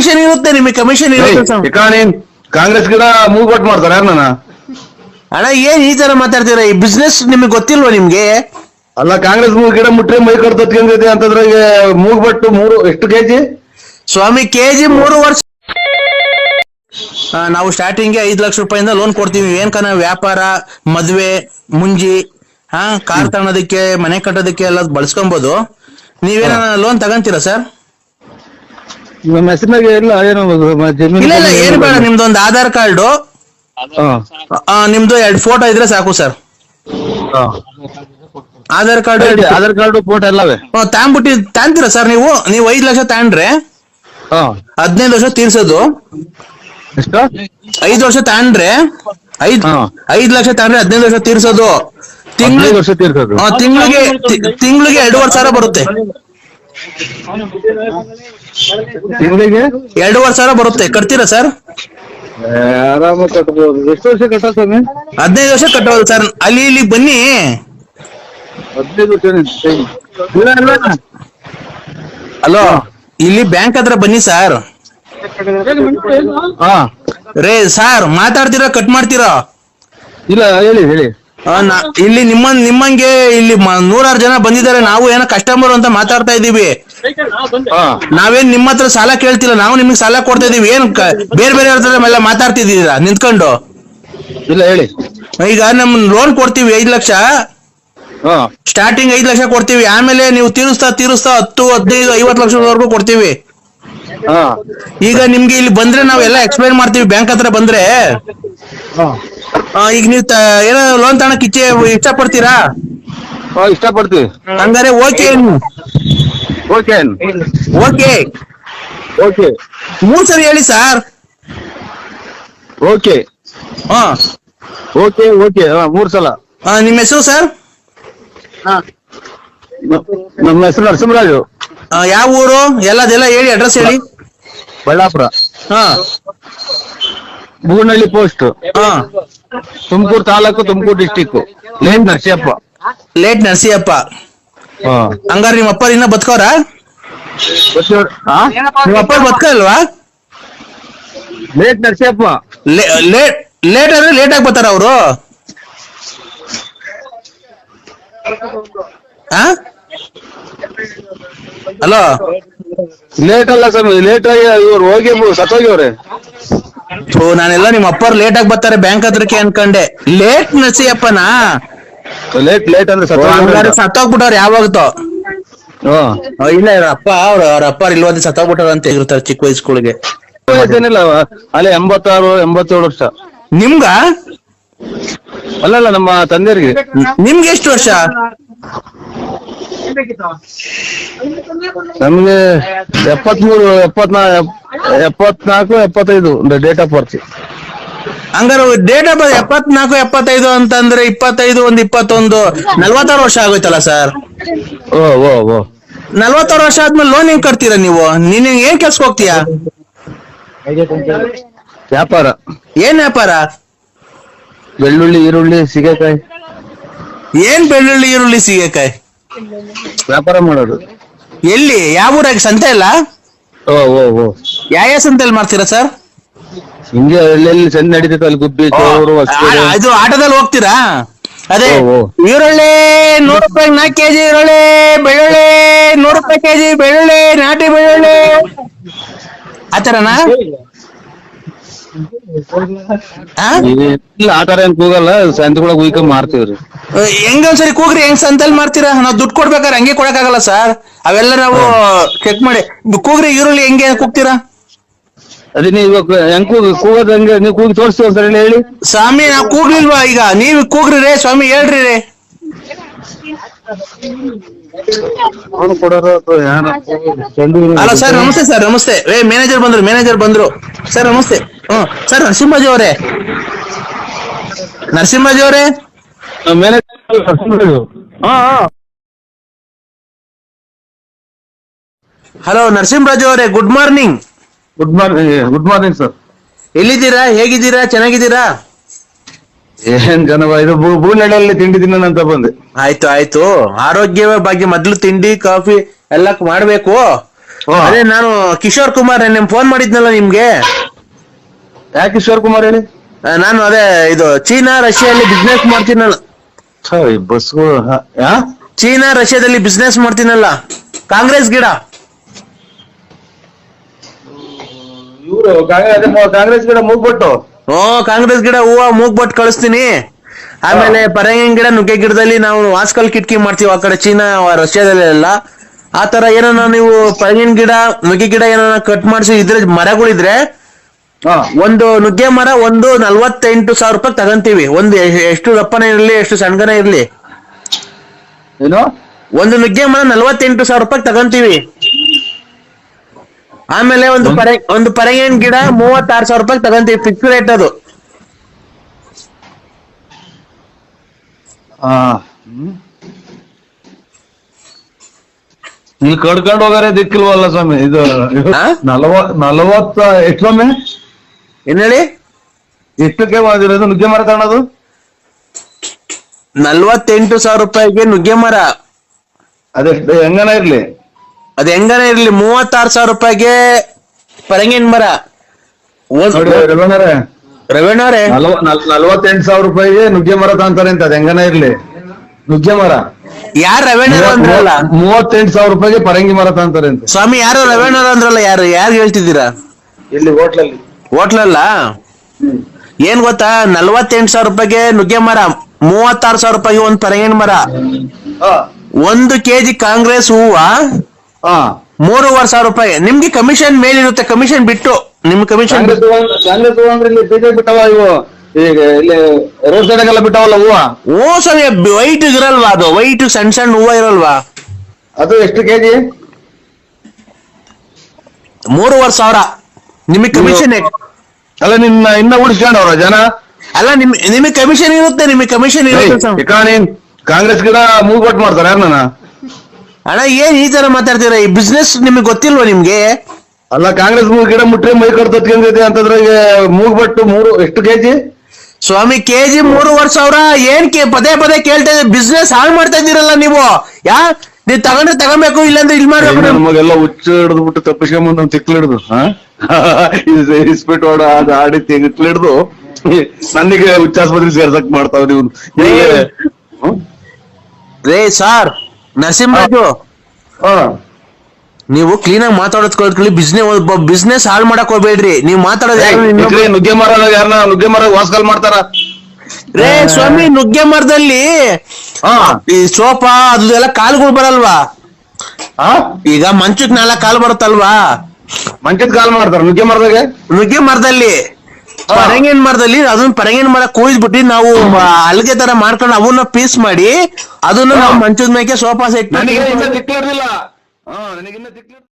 Commission ಇರುತ್ತೆ ನಿಮಗೆ commission ಇರುತ್ತೆ. ನೀನ್ ಕಾಂಗ್ರೆಸ್ ಗಿಡ ಮೂವ್ಮೆಂಟ್ ಮಾಡ್ತಾರೆ ಯಾರನ್ನ ಅಣ್ಣ ಏನ್ ಈ ತರ ಮಾತಾಡ್ತೀರಾ? ಈ ಬಿಸ್ನೆಸ್ ನಿಮಗೆ ಗೊತ್ತಿಲ್ವಾ ನಿಮ್ಗೆ? ಅಲ್ಲ ಕಾಂಗ್ರೆಸ್ ಮೂರ್ ಗಿಡ ಮುಟ್ರೆ ಮೈ ಕಡ್ ಹತ್ಕೊಂಡಿದೆ ಅಂತಂದ್ರೆ ಈಗ ಮೂಗ್ಬಟ್ಟು ಮೂರು ಎಷ್ಟು ಕೆಜಿ? ಸ್ವಾಮಿ ಕೆಜಿ ಮೂರು ವರ್ಷ ಆ, ನಾವು ಸ್ಟಾರ್ಟಿಂಗ್ ಐದು ಲಕ್ಷ ರೂಪಾಯಿಂದ ಲೋನ್ ಕೊಡ್ತೀವಿ. ಏನ್ ಕಣ ವ್ಯಾಪಾರ ಮದ್ವೆ ಮುಂಜಿ ಹಾ ಕಾರ್ ತಗೊಳೋದಕ್ಕೆ ಮನೆ ಕಟ್ಟೋದಕ್ಕೆ ಎಲ್ಲ ಬಳಸ್ಕೊಬೋದು. ನೀವೇನ ಲೋನ್ ತಗಂತೀರಾ ಸರ್? ನಮ್ಮ ಹೆಸರಿನಾಗ ಇಲ್ಲ ಏನು ಜಮೀನು ಇಲ್ಲ ಇಲ್ಲ ಏನು ಬೇಡ ನಿಮ್ದು ಒಂದು ಆಧಾರ್ ಕಾರ್ಡು. ನಿಮ್ದು ಎರಡು ಫೋಟೋ ಇದ್ರೆ ಸಾಕು sir Aadhaar card Aadhaar card photo ಎಲ್ಲವೇ? ತಾಂಬಿಟ್ಟಿ ತಾಂತೀರಾ ಸರ್ ನೀವು? ನೀವು ಐದು ಲಕ್ಷ ತಾಂಡ್ರೆ? ಹದಿನೈದು ವರ್ಷ ತೀರ್ಸೋದು. ಐದು ವರ್ಷ ತಾಂಡ್ರೆ. ಐದು ಲಕ್ಷ ತಾಂಡ್ರೆ ಹದಿನೈದು ವರ್ಷ ತೀರ್ಸೋದು. ತಿಂಗಳು ವರ್ಷ ತೀರ್ಸೋದು. ತಿಂಗಳಿಗೆ ತಿಂಗಳಿಗೆ ಎರಡೂವರೆ ಸಾವಿರ ಬರುತ್ತೆ. ತಿಂಗಳಿಗೆ? ಎರಡೂವರೆ ಸಾವಿರ ಬರುತ್ತೆ. ಕಟ್ತೀರಾ ಸರ್? ಆರಾಮ ಕಟ್ಬೋದು. ಎಷ್ಟು ವರ್ಷ ಕಟ್ಟ ಸ್ವಾಮಿ? ಹದಿನೈದು ವರ್ಷ ಕಟ್ಟಬಹುದು ಸರ್. ಅಲ್ಲಿ ಇಲ್ಲಿ ಬನ್ನಿ. ಹದಿನೈದು ವರ್ಷ ಹಲೋ ಇಲ್ಲಿ ಬ್ಯಾಂಕ್ ಹತ್ರ ಬನ್ನಿ ಸರ್. ಹಾ. ರೇ ಸರ್ ಮಾತಾಡ್ತೀರಾ ಕಟ್ ಮಾಡ್ತೀರಾ? ಇಲ್ಲ ಹೇಳಿ ಹೇಳಿ. ಆ, ನಾ- ಇಲ್ಲಿ ನಿಮ್ಮ ನಿಮ್ಮಂಗೆ ಇಲ್ಲಿ ಮ- ನೂರಾರು ಜನ ಬಂದಿದ್ದಾರೆ. ನಾವು ಏನೋ ಕಸ್ಟಮರ್ ಅಂತ ಮಾತಾಡ್ತಾ ಇದೀವಿ ಹಾ. ನಾವೇನ್ ನಿಮ್ಮ ಹತ್ರ ಸಾಲ ಕೇಳ್ತಿಲ್ಲ. ನಾವು ನಿಮ್ಗೆ ಸಾಲ ಕೊಡ್ತಾ ಇದೀವಿ ಏನ್ ಕ- ಬೇರೆ ಬೇರೆ ಹತ್ರ ಎಲ್ಲ ಮಾತಾಡ್ತಿದ್ದೀರಾ? ನಿಂತ್ಕೊಂಡು. ಇಲ್ಲ ಹೇಳಿ. ಈಗ ನಮ್ ಲೋನ್ ಕೊಡ್ತೀವಿ ಐದ್ ಲಕ್ಷ. ಹಾ. ಸ್ಟಾರ್ಟಿಂಗ್ ಐದ್ ಲಕ್ಷ ಕೊಡ್ತೀವಿ. ಆಮೇಲೆ ನೀವು ತೀರಿಸ್ತಾ ತೀರಿಸ್ತಾ ಹತ್ತು ಹದಿನೈದು ಐವತ್ತು ಲಕ್ಷವರೆಗೂ ಕೊಡ್ತೀವಿ. ಹಾ. ಈಗ ನಿಮ್ಗೆ ಇಲ್ಲಿ ಬಂದ್ರೆ ನಾವೆಲ್ಲ ಎಕ್ಸ್ಪ್ಲೈನ್ ಮಾಡ್ತೀವಿ. ಬ್ಯಾಂಕ್ ಹತ್ರ ಬಂದ್ರೆ. ಹಾ. ಈಗ ನೀವು ಏನೋ ಲೋನ್ ತಗೊಳಕ್ ಇಚ್ಛೆ ಇಷ್ಟಪಡ್ತೀರಾ? ಇಷ್ಟ ಪಡ್ತೀವಿ ಹಂಗಾರೆ ಓಕೆ ಓಕೆ ಓಕೆ. ಓಕೆ. ಮೂರ್ ಸರಿ ಹೇಳಿ ಸರ್. ಓಕೆ. ಹಾ. Okay okay. ಹಾ ಮೂರ್ ಸಲ. ಆ, ನಿಮ್ಮ ಹೆಸರು ಸರ್? ನಮ್ಮ ಹೆಸರು ನರಸಿಂಹರಾಜು. ಆ, ಯಾವ ಊರು? ಎಲ್ಲದೆಲ್ಲ ಹೇಳಿ ಅಡ್ರೆಸ್ ಹೇಳಿ. ಬಳ್ಳಾಪುರ. ಹಾ. ಬೂನಹಳ್ಳಿ ಪೋಸ್ಟ್. ಹಾ. Tumakuru taluk Tumakuru district late Narasiyappa. Late Narasiyappa. ಹಂಗಾರ ನಿಮ್ಮ ಅಪ್ಪ ಇನ್ನ ಬದುಕೋರ? ನಿಮ್ಮ ಅಪ್ಪ ಬದುಕಲ್ವಾ? ಲೇಟ್ ನರಸಿಯಪ್ಪ. ಲೇಟ್ ಲೇಟ್ ಅಂದ್ರೆ ಲೇಟ್ ಆಗಿ ಬರ್ತಾರ ಅವರು? ಹಲೋ? ಲೇಟ್ ಅಲ್ಲ ಸರ್ ಲೇಟ್ ಆಗಿ ಇವ್ರು ಹೋಗಿ ಸತ್ತೋಗ್ಯವ್ರೆ. ಓ ನಾನೆಲ್ಲ ನಿಮ್ಮ ಅಪ್ಪರ್ ಲೇಟ್ ಆಗಿ ಬರ್ತಾರೆ ಬ್ಯಾಂಕ್ ಹತ್ರಕ್ಕೆ ಅನ್ಕೊಂಡೆ. ಲೇಟ್ ನರಸಿಯಪ್ಪನಾ? ಲೇಟ್ ಲೇಟ್ ಅಂದ್ರೆ ಹಂಗಾರೆ ಸತ್ತೋಗ್ಬಿಟ್ಟವ್ರು ಯಾವಾಗತ್ತೋ ಓ, ಇಲ್ಲ ಇವ್ರ ಅಪ್ಪ ಅವ್ರ ಅವ್ರ ಅಪ್ಪ ಇಲ್ವಾದ ಸತ್ತೋಗ್ಬಿಟ್ಟಾರ ಅಂತ ಇರ್ತಾರೆ ಚಿಕ್ಕ ವಯಸ್ಸುಗಳಿಗೆ ಏನಿಲ್ಲ ಅಲ್ಲಿ ಎಂಬತ್ತಾರು ಎಂಬತ್ತೇಳು ವರ್ಷ. ನಿಮ್ಗ? ಅಲ್ಲಲ್ಲ ನಮ್ಮ ತಂದೆಯರಿಗೆ ನಿಮ್ಗೆ ಎಷ್ಟು ವರ್ಷ? ನಮ್ಗೆ ಎಪ್ಪತ್ಮೂರು ಎಪ್ಪತ್ನಾ ಎಪ್ಪತ್ನಾಲ್ಕು ಎಪ್ಪತ್ತೈದು ಡೇಟ್ ಆಫ್ ಬರ್ತ್ ಹಂಗಾರೆ ಡೇಟ್ ಆಫ್ ಬರ್ತ್ ಎಪ್ಪತ್ನಾಲ್ಕು ಎಪ್ಪತ್ತೈದು ಅಂತಂದ್ರೆ ಇಪ್ಪತ್ತೈದು ಒಂದ್ ಇಪ್ಪತ್ತೊಂದು ನಲ್ವತ್ತಾರು ವರ್ಷ ಆಗೋಯ್ತಲ್ಲ ಸರ್ ಓ ಓ ಓ. ನಲ್ವತ್ತಾರು ವರ್ಷ ಆದ್ಮೇಲೆ ಲೋನ್ ಹೆಂಗ್ ಕಟ್ತೀರಾ ನೀವು? ನೀನ್ ಏನ್ ಕೆಲ್ಸಕ್ಕೆ ಹೋಗ್ತೀಯಾ? ವ್ಯಾಪಾರ. ಏನ್ ವ್ಯಾಪಾರ? ಬೆಳ್ಳುಳ್ಳಿ ಈರುಳ್ಳಿ ಸೀಗೆಕಾಯಿ. ಏನ್ ಬೆಳ್ಳುಳ್ಳಿ ಈರುಳ್ಳಿ ಸೀಗೆಕಾಯಿ? ವ್ಯಾಪಾರ ಮಾಡೋದು. ಎಲ್ಲಿ? ಯಾವ ಊರಾಗ? ಸಂತೆ ಇಲ್ಲ ಓ ಓ ಓ. ಯಾವ ಸಂತೆಯಲ್ಲಿ ಮಾಡ್ತೀರಾ ಸರ್? ಹಿಂಗೆ ಎಲ್ಲೆಲ್ಲಿ ಚಂದ ನಡೀತೈತೆ ಅಲ್ಲಿ ಗುಬ್ಬಿ ಚೋರು. ಇದು ಆಟೋದಲ್ಲಿ ಹೋಗ್ತೀರಾ? ಅದೇ ಓ, ಓ. ಈರುಳ್ಳಿ ನೂರು ರೂಪಾಯಿ ನಾಲ್ಕು ಕೆಜಿ ಈರುಳ್ಳಿ ಬೆಳ್ಳುಳ್ಳಿ ನೂರು ರೂಪಾಯಿ ಕೆಜಿ ಬೆಳ್ಳುಳ್ಳಿ ನಾಟಿ ಬೆಳ್ಳುಳ್ಳಿ. ಆತರನಾ? ಇಲ್ಲ ಆ ತರ ಏನ್ ಕೂಗಲ್ಲ ಸಂತೆಗೊಳಗ್ ಉಯ್ಕೊಂಡ್ ಮಾರ್ತೀವ್ರಿ ಹೆಂಗ ಒಂದ್ಸರಿ ಕೂಗ್ರಿ ಹೆಂಗ್ ಸಂತಲ್ ಮಾಡ್ತೀರಾ ನಾವ್ ದುಡ್ಡು ಕೊಡ್ಬೇಕಾರೆ ಹಂಗೆ ಕೊಡಕ್ಕಾಗಲ್ಲ ಸರ್. ಅವೆಲ್ಲ ನಾವು ಚೆಕ್ ಮಾಡಿ. ಕೂಗ್ರಿ ಈರುಳ್ಳಿ ಹೆಂಗೆ ಕೂಗ್ತೀರಾ? ಅದೇ ನೀವು ಇವಾಗ ಹೆಂಗ್ ಕೂಗ್ ಕೂಗೋದ್ ಹೆಂಗೆ? ನೀವು ಕೂಗಿ ತೋರಿಸ್ತೀವಿ ಒಂದ್ಸರಿ ಹೇಳಿ. ಸ್ವಾಮಿ ನಾವು ಕೂಗ್ಲಿಲ್ವಾ ಈಗ? ನೀವ್ ಕೂಗ್ರಿ ರೇ ಸ್ವಾಮಿ ಹೇಳ್ರಿ ರೇ. ಅವನು ಕೊಡೋರು ಅಥವಾ ಯಾರು? ಚಂದ್ರು- ಅಲ್ಲ ಸರ್ ನಮಸ್ತೆ ಸರ್ ನಮಸ್ತೆ. ಏ ಮ್ಯಾನೇಜರ್ ಬಂದ್ರು ಮ್ಯಾನೇಜರ್ ಬಂದ್ರು. ಸರ್ ನಮಸ್ತೆ. ಹ್ಮ್ ಸರ್ ನರಸಿಂಹಜಿ ಅವರೇ. ನರಸಿಂಹಜಿ ಅವರೇ? ಹಾ ಹಲೋ ನರಸಿಂಹರಾಜು ಅವರೇ good morning good morning good morning sir ಎಲ್ಲಿದ್ದೀರಾ ಹೇಗಿದ್ದೀರಾ ಚೆನ್ನಾಗಿದ್ದೀರಾ? ಏನ್ ಜನ ಇದು ಬೂನಳ್ಳಿಯಲ್ಲಿ ತಿಂಡಿ ತಿನ್ನೋಣ ಅಂತ ಬಂದೆ. ಆಯ್ತು ಆಯ್ತು. ಆರೋಗ್ಯ ಬಗ್ಗೆ ಮೊದ್ಲು ತಿಂಡಿ ಕಾಫಿ ಎಲ್ಲ ಮಾಡ್ಬೇಕು. ಅದೇ ನಾನು ಕಿಶೋರ್ ಕುಮಾರ್ ನಿಮ್ ಫೋನ್ ಮಾಡಿದ್ನಲ್ಲ ನಿಮ್ಗೆ. ಯಾಕೆ ಈಶ್ವರ್ ಕುಮಾರ್ ಹೇಳಿ? ಆ, ನಾನು ಅದೇ ಇದು ಚೀನಾ ರಷ್ಯಾದಲ್ಲಿ ಬಿಸ್ನೆಸ್ ಮಾಡ್ತೀನಲ್ಲ. ಬಸ್ಗಳು ಚೀನಾ ರಷ್ಯಾದಲ್ಲಿ ಬಿಸ್ನೆಸ್ ಮಾಡ್ತೀನಲ್ಲ. ಕಾಂಗ್ರೆಸ್ ಗಿಡ. ಇವರು ಕಾಂಗ್ರೆಸ್ ಗಿಡ ಮೂಗ್ಬಿಟ್ಟು. ಓ ಕಾಂಗ್ರೆಸ್ ಗಿಡ ಹೂವ ಮೂಗ್ಬಟ್ ಕಳಿಸ್ತೀನಿ. ಆಮೇಲೆ ಪರಂಗಿನ ಗಿಡ ನುಗ್ಗೆ ಗಿಡದಲ್ಲಿ ನಾವು ವಾಸ್ಕಲ್ ಕಿಟಕಿ ಮಾಡ್ತೀವಿ ಆ ಕಡೆ ಚೀನಾ ರಷ್ಯಾದಲ್ಲಿ ಎಲ್ಲ ಆತರ ತರ ಏನನ ನೀವು ಪರಂಗಿನ ಗಿಡ ನುಗ್ಗೆ ಗಿಡ ಏನನ ಕಟ್ ಮಾಡಿಸಿ ಇದ್ರೆ ಮರಗಳಿದ್ರೆ ಒಂದು ನುಗ್ಗೆ ಮರ ಒಂದು ನಲ್ವತ್ತೆಂಟು ಸಾವಿರ ರೂಪಾಯಿ ತಗಂತೀವಿ. ಒಂದು ಎಷ್ಟು ದಪ್ಪನ ಇರ್ಲಿ ಎಷ್ಟು ಸಣ್ಣಗನ ಇರ್ಲಿ. ಏನು? ಒಂದು ನುಗ್ಗೆ ಮರ ನಲ್ವತ್ತೆಂಟು ಸಾವಿರ ರೂಪಾಯಿ ತಗಂತೀವಿ. ಆಮೇಲೆ ಒಂದು ಪರ ಒಂದು ಪರಂಗಿನ ಗಿಡ ಮೂವತ್ತಾರು ಸಾವಿರ ರೂಪಾಯಿ ತಗಂತೀವಿ ಫಿಕ್ಸ್ ರೇಟ್ ಅದು. ನೀವು ಕಡ್ಕೊಂಡು ಹೋಗಾರೆ ದಿಕ್ಕಿಲ್ವಲ್ಲ ಸ್ವಾಮಿ? ಇದು ಹಾ? ನಲವತ್ ನಲವತ್ತ ಎಷ್ಟು ಸ್ವಾಮಿ ಏನ್ ಹೇಳಿ? ಎಷ್ಟಕ್ಕೆ ಮಾಡಿರೋದು ನುಗ್ಗೆ ಮರ ತಗೊಳೋದು ನಲ್ವತ್ತೆಂಟು ಸಾವಿರ ರೂಪಾಯಿಗೆ ನುಗ್ಗೆ ಮರ. ಅದೆಷ್ಟು ಹೆಂಗನ ಇರ್ಲಿ? ಅದ್ ಹೆಂಗನ ಇರ್ಲಿ? ಮೂವತ್ತಾರು ಸಾವಿರ ರೂಪಾಯಿಗೆ ಪರಂಗಿನ ಮರ. ನೋಡಿ ರವೀಣರೇ ರವೀಣ್ ಅವ್ರೆ ನಲ್ವತ್ತೆಂಟು ಸಾವಿರ ರೂಪಾಯಿಗೆ ನುಗ್ಗೆ ಮರ ತಗೊಂತಾರೆ ಅಂತ ಅದ್ ಹೆಂಗನ ಇರ್ಲಿ? ನುಗ್ಗೆ ಮರ. ಯಾರು ರವೀಣ್ ಅಂದ್ರಲ್ಲ? ಮೂವತ್ತೆಂಟು ಸಾವಿರ ರೂಪಾಯಿಗೆ ಪರಂಗಿ ಮರ ತಗೊಂತಾರೆ ಅಂತ. ಸ್ವಾಮಿ ಯಾರು ರವೀಣ್ ಅಂದ್ರಲ್ಲ? ಯಾರು ಯಾರು ಹೇಳ್ತಿದ್ದೀರಾ? ಇಲ್ಲಿ ಹೋಟ್ಲಲ್ಲಿ. ಹೋಟ್ಲಲ್ಲ? ಏನ್ ಗೊತ್ತಾ? ನಲ್ವತ್ತೆಂಟು ಸಾವಿರ ರೂಪಾಯಿಗೆ ನುಗ್ಗೆ ಮರ ಮೂವತ್ತಾರು ಸಾವಿರ ರೂಪಾಯಿಗೆ ಒಂದ್ ಪರಂಗಿನ ಮರ. ಒಂದು ಕೆಜಿ ಕಾಂಗ್ರೆಸ್ ಹೂವ ಹಾ. ಮೂರುವರೆ ಸಾವಿರ ರೂಪಾಯಿ. ನಿಮ್ಗೆ ಕಮಿಷನ್ ಮೇಲಿರುತ್ತೆ ಕಮಿಷನ್ ಬಿಟ್ಟು. ನಿಮ್ ಕಮಿಷನ್ ಬಿಟ್ಟವ ಇವು? ಈಗ ಇಲ್ಲಿ ರೋಡ್ ಸೈಡ್ ಬಿಟ್ಟವಲ್ಲ ಹೂವ? ಓ ಸರಿ ವೈಟ್ ಇರಲ್ವಾ ಅದು? ವೈಟ್ ಸಣ್ಣ ಸಣ್ಣ ಹೂವ ಇರಲ್ವಾ? ಅದು ಎಷ್ಟು ಕೆಜಿ? ಮೂರುವರೆ ಸಾವಿರ. ನಿಮಗೆ ಕಮಿಷನ್ ಅಲ್ಲ ನಿನ್ನ ಇನ್ನ ಉಳಿಸ್ಕೊಂಡವ್ರ ಜನ? ಅಲ್ಲ ನಿಮ್ ನಿಮಗೆ ಕಮಿಷನ್ ಇರುತ್ತೆ ನಿಮಗೆ ಕಮಿಷನ್ ಇರುತ್ತೆ ಕಾಂಗ್ರೆಸ್ ಗಿಡ ಮೂವ್ಬಟ್ ಮಾಡ್ತಾರ ಯಾರನ್ನ ಅಣ್ಣ ಏನ್ ಈ ತರ ಮಾತಾಡ್ತೀರಾ? ಈ ಬಿಸ್ನೆಸ್ ನಿಮಗೆ ಗೊತ್ತಿಲ್ವಾ ನಿಮ್ಗೆ? ಅಲ್ಲ ಕಾಂಗ್ರೆಸ್ ಮೂಗ್ ಗಿಡ ಮುಟ್ರೆ ಮೈ ಕಡ್ ತತ್ಕೊಂಡೈತೆ ಅಂತಂದ್ರೆ ಈಗ ಮೂಗ್ಬಟ್ಟು ಮೂರು ಎಷ್ಟು ಕೆಜಿ? ಸ್ವಾಮಿ ಕೆಜಿ ವರ್ಷ ಸಾವಿರ. ಏನ್ ಕೆ ಪದೇ ಪದೇ ಕೇಳ್ತಾ ಇದ್ದೀವಿ ಬಿಸ್ನೆಸ್ ಹಾಳು ಮಾಡ್ತಾ ಇದ್ದೀರಲ್ಲ ನೀವು. ಯಾ ನೀವ್ ತಗೊಂಡ್ರೆ ತಗೊಬೇಕು ಇಲ್ಲಾಂದ್ರೆ ಇಲ್ ಮಾಡ್ಬೇಕು. ನಮಗೆಲ್ಲ ಹುಚ್ಚ ಹಿಡಿದು ಬಿಟ್ಟು ತಪ್ಪಿಸ್ಕೊಂಬಂದ್ ಒಂದು ತಿಕ್ಲು ಹಿಡಿದು ಹೊಡ ಅದು ಆಡಿ ತಿಕ್ಲ ಹಿಡ್ದು ನನಗೆ ಹುಚ್ಚಾಸ್ಪತ್ರೆ ಸೇರ್ಸಕ್ ಮಾಡ್ತಾವ್ ನೀವು. ಹೀಗೆ? ಹ್ಮ್? ರೇ ಸಾರ್ ನರಸಿಂಹರಾಜು. ಹಾ. ನೀವು ಕ್ಲೀನ್ ಆಗಿ ಮಾತಾಡೋದ್ ಕಲ್ತ್ಕೊಳ್ಳಿ ಬಿಸ್ನೆಸ್ ಬಿಸ್ನೆಸ್ ಹಾಳು ಮಾಡಕ್ ಹೋಗ್ಬೇಡ್ರಿ. ನೀವು ಮಾತಾಡೋದು ಯಾರು ಇನ್ನೊಬ್ರು- ಇಕ್ರಿ ನುಗ್ಗೆ ಮರ ಯಾರನ್ನ ನುಗ್ಗೆ ಮರ ವಾಸ್ಕಲ್ ಮಾಡ್ತಾರ? ರೇ ಸ್ವಾಮಿ ನುಗ್ಗೆ ಮರದಲ್ಲಿ ಹಾ. ಈ ಸೋಫಾ ಅದೆಲ್ಲ ಕಾಲುಗಳು ಬರಲ್ವಾ? ಹಾ ಈಗ ಮಂಚಕ್ ನಾಲ್ಕ್ ಕಾಲು ಬರುತ್ತಲ್ವಾ? ಮಂಚದ ಕಾಲ್ ಮಾಡ್ತಾರ ನುಗ್ಗೆ ಮರದಾಗೆ? ನುಗ್ಗೆ ಮರದಲ್ಲಿ. ಪರಂಗಿನ ಮರದಲ್ಲಿ ಅದನ್ನ ಪರಂಗಿನ ಮರ ಕೂಯ್ದ್ಬಿಟ್ಟು ನಾವು ಅಲ್ಗೆ ತರ ಮಾಡ್ಕೊಂಡು ಅವನ್ನ ಪೀಸ್ ಮಾಡಿ ಅದನ್ನ ನಾವು ಮಂಚದ ಮೇಲೆ ಸೋಫಾ ಸೆಟ್ ನನಗೆ ಇನ್ನ ತಿಕ್ಲಿರ್ಲಿಲ್ಲ. ಹಾ ತಿಕ್ಲಿರ್